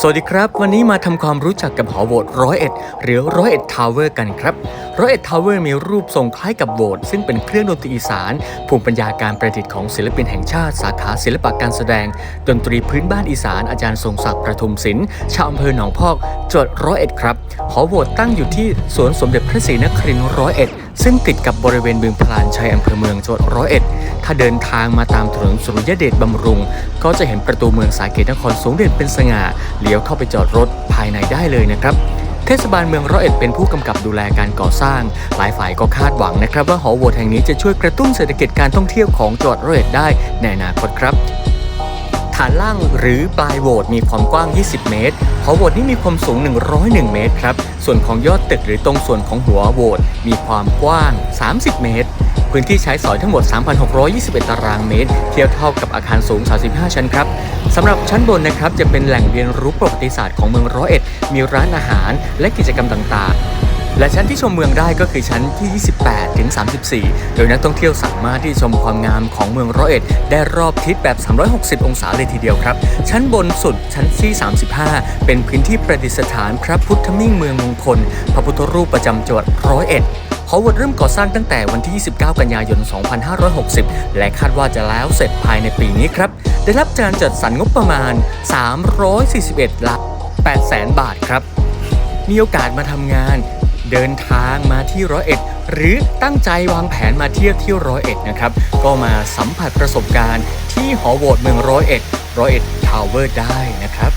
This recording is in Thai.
สวัสดีครับ วันนี้มาทำความรู้จักกับหอโหวตร้อยเอ็ดหรือร้อยเอ็ดทาวเวอร์กันครับ ร้อยเอ็ดทาวเวอร์มีรูปทรงคล้ายกับโหวตซึ่งเป็นเครื่องดนตรีอีสาน ภูมิปัญญาการประดิษฐ์ของศิลปินแห่งชาติ สาขาศิลปะการแสดง ดนตรีพื้นบ้านอีสานอาจารย์ทรงศักดิ์ประทุมศิลป์ชาวอำเภอหนองพอกจังหวัดร้อยเอ็ดครับหอโหวตตั้งอยู่ที่สวนสมเด็จพระศรีนครินทร์ร้อยเอ็ดซึ่งติดกับบริเวณบึงพลานชัยอำเภอเมืองจังหวัดร้อยเอ็ด ถ้าเดินทางมาตามถนนสุริยเดชบำรุง ก็จะเห็นประตูเมืองสาเกตนครสูงเด่นเป็นสง่าเลี้ยวเข้าไปจอดรถภายในได้เลยนะครับ เทศบาลเมืองร้อยเอ็ดเป็นผู้กำกับดูแลการก่อสร้าง หลายฝ่ายก็คาดหวังนะครับว่าหอโหวตแห่งนี้จะช่วยกระตุ้นเศรษฐกิจการท่องเที่ยวของจังหวัดร้อยเอ็ดได้ในอนาคตครับฐานล่างหรือปลายโหวตมีความกว้าง 20 เมตร หอโหวตนี้มีความสูง 101 เมตรครับ ส่วนของยอดตึกหรือตรงส่วนของหัวโหวตมีความกว้าง 30 เมตร พื้นที่ใช้สอยทั้งหมด 3,621 ตารางเมตร เทียบเท่ากับอาคารสูง 35 ชั้นครับสำหรับชั้นบนนะครับจะเป็นแหล่งเรียนรู้ประวัติศาสตร์ของเมืองร้อยเอ็ด มีร้านอาหารและกิจกรรมต่างๆและชั้นที่ชมเมืองได้ก็คือชั้นที่ 28 ถึง 34 โดยนักท่องเที่ยวสามารถที่ชมความงามของเมืองร้อยเอ็ด ได้รอบทิศแบบ 360 องศาเลยทีเดียวครับ ชั้นบนสุดชั้นที่ 35 เป็นพื้นที่ประดิษฐานพระพุทธมิ่งเมืองมงคล พระพุทธรูปประจำจังหวัดร้อยเอ็ด ฮอวาร์ดเริ่มก่อสร้างตั้งแต่วันที่ 29 กันยายน 2560 และคาดว่าจะแล้วเสร็จภายในปีนี้ครับ ได้รับการจัดสรรงบประมาณ 341ล้าน8แสนบาทครับ มีโอกาสมาทำงาน เดินทางมาที่ร้อยเอ็ดหรือตั้งใจวางแผนมาเที่ยวที่ร้อยเอ็ดนะครับ ก็มาสัมผัสประสบการณ์ที่หอโหวตเมืองร้อยเอ็ดร้อยเอ็ดทาวเวอร์ได้นะครับ